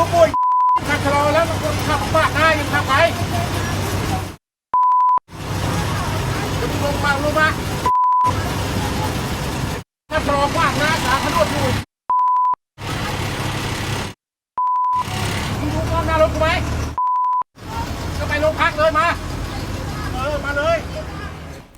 ผู้ป่วยขับชะลอแล้วมันขับปาดหน้ายังขับไปจะลงมาลงมาถ้าชะลอกว้างหน้าขาขนวดอยู่มึงดูกล้องหน้ารถกูไหมจะไปโรงพักเลยมา เออ มาเลย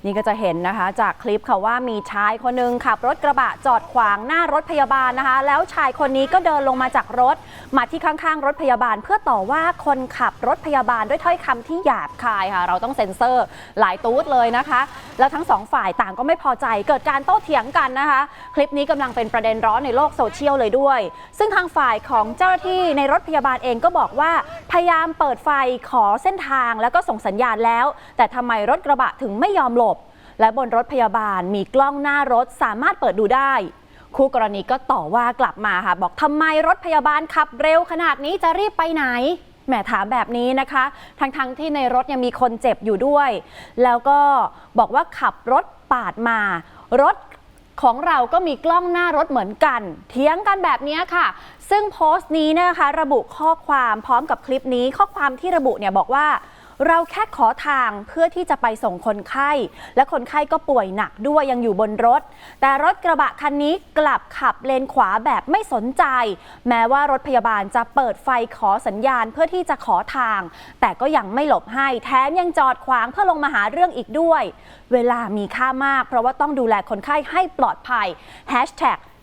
นี่ก็จะเห็นนะคะจากคลิปค่ะว่ามีชายคนหนึงขับรถกระบะจอดขวางหน้ารถพยาบาลนะคะ แล้วชายคนนี้ก็เดินลงมาจากรถ มาที่ข้างๆ รถพยาบาล เพื่อต่อว่าคนขับรถพยาบาลด้วยถ้อยคำที่หยาบคายค่ะ เราต้องเซ็นเซอร์หลายตูดเลยนะคะ แล้วทั้งสองฝ่ายต่างก็ไม่พอใจเกิดการโต้เถียงกันนะคะ คลิปนี้กำลังเป็นประเด็นร้อนในโลกโซเชียลเลยด้วย ซึ่งทางฝ่ายของเจ้าหน้าที่ในรถพยาบาลเองก็บอกว่าพยายามเปิดไฟขอเส้นทางแล้วก็ส่งสัญญาณแล้ว แต่ทำไมรถกระบะถึงไม่ยอมหลบ และบนรถพยาบาลมีกล้องหน้ารถสามารถเปิดดูได้ คู่กรณีก็ต่อว่ากลับมาค่ะบอกทำไมรถพยาบาลขับเร็วขนาดนี้จะรีบไปไหนแหมถามแบบนี้นะคะทั้งๆทที่ในรถยังมีคนเจ็บอยู่ด้วย แล้วก็บอกว่าขับรถปาดมา รถของเราก็มีกล้องหน้ารถเหมือนกัน เถียงกันแบบนี้ค่ะ ซึ่งโพสต์นี้นะคะ ระบุข้อความพร้อมกับคลิปนี้ข้อความที่ระบุเนี่ยบอกว่า เราแค่ขอทางเพื่อที่จะไปส่งคนไข้ และคนไข้ก็ป่วยหนักด้วยยังอยู่บนรถ แต่รถกระบะคันนี้กลับขับเลนขวาแบบไม่สนใจ แม้ว่ารถพยาบาลจะเปิดไฟขอสัญญาณเพื่อที่จะขอทาง แต่ก็ยังไม่หลบให้ แถมยังจอดขวางเพื่อลงมาหาเรื่องอีกด้วย เวลามีค่ามาก เพราะว่าต้องดูแลคนไข้ให้ปลอดภัย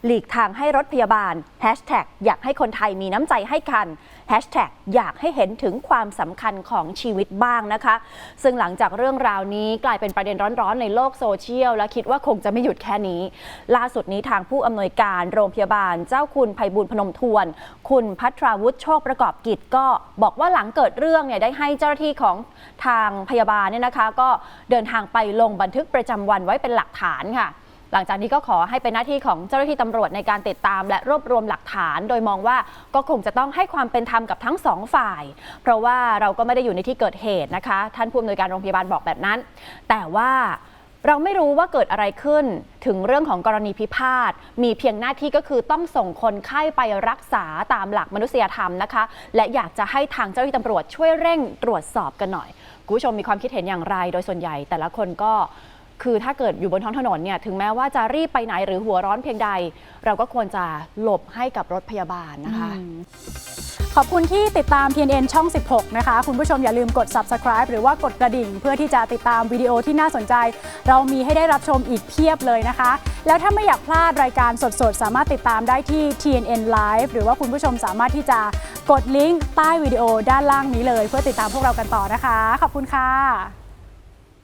หลีกทางให้รถพยาบาล Hashtag อยากให้คนไทยมีน้ำใจให้กัน Hashtag อยากให้เห็นถึงความสำคัญของชีวิตบ้างนะคะ ซึ่งหลังจากเรื่องราวนี้กลายเป็นประเด็นร้อนๆ ในโลกโซเชียล และคิดว่าคงจะไม่หยุดแค่นี้ ล่าสุดนี้ทางผู้อำนวยการโรงพยาบาลเจ้าคุณภัยบุญพนมทวน คุณพัทราวุฒิโชคประกอบกิจก็บอกว่าหลังเกิดเรื่องเนี่ยได้ให้เจ้าหน้าที่ของทางพยาบาลเนี่ยนะคะ ก็เดินทางไปลงบันทึกประจำวันไว้เป็นหลักฐานค่ะ หลังจากนี้ก็ขอให้เป็นหน้าที่ของเจ้าหน้าที่ตำรวจในการติดตาม และรวบรวมหลักฐาน โดยมองว่าก็คงจะต้องให้ความเป็นธรรมกับทั้งสองฝ่าย เพราะว่าเราก็ไม่ได้อยู่ในที่เกิดเหตุนะคะ ท่านผู้อำนวยการโรงพยาบาลบอกแบบนั้น แต่ว่าเราไม่รู้ว่าเกิดอะไรขึ้นถึงเรื่องของกรณีพิพาท มีเพียงหน้าที่ก็คือต้องส่งคนไข้ไปรักษาตามหลักมนุษยธรรมนะคะ และอยากจะให้ทางเจ้าหน้าที่ตำรวจช่วยเร่งตรวจสอบกันหน่อยคุณผู้ชมมีความคิดเห็นอย่างไร โดยส่วนใหญ่แต่ละคนก็ คือถ้าเกิดอยู่บนท้องถนนเนี่ยถึงแม้ว่าจะรีบไปไหนหรือหัวร้อนเพียงใด เราก็ควรจะหลบให้กับรถพยาบาลนะคะ ขอบคุณที่ติดตาม TNN ช่อง 16 นะคะ คุณผู้ชมอย่าลืมกด subscribe หรือว่ากดกระดิ่ง เพื่อที่จะติดตามวิดีโอที่น่าสนใจ เรามีให้ได้รับชมอีกเพียบเลยนะคะ แล้วถ้าไม่อยากพลาดรายการสดๆ สามารถติดตามได้ที่ TNN Live หรือว่าคุณผู้ชมสามารถที่จะกดลิงก์ใต้วิดีโอด้านล่างนี้เลย เพื่อติดตามพวกเรากันต่อนะคะ ขอบคุณค่ะ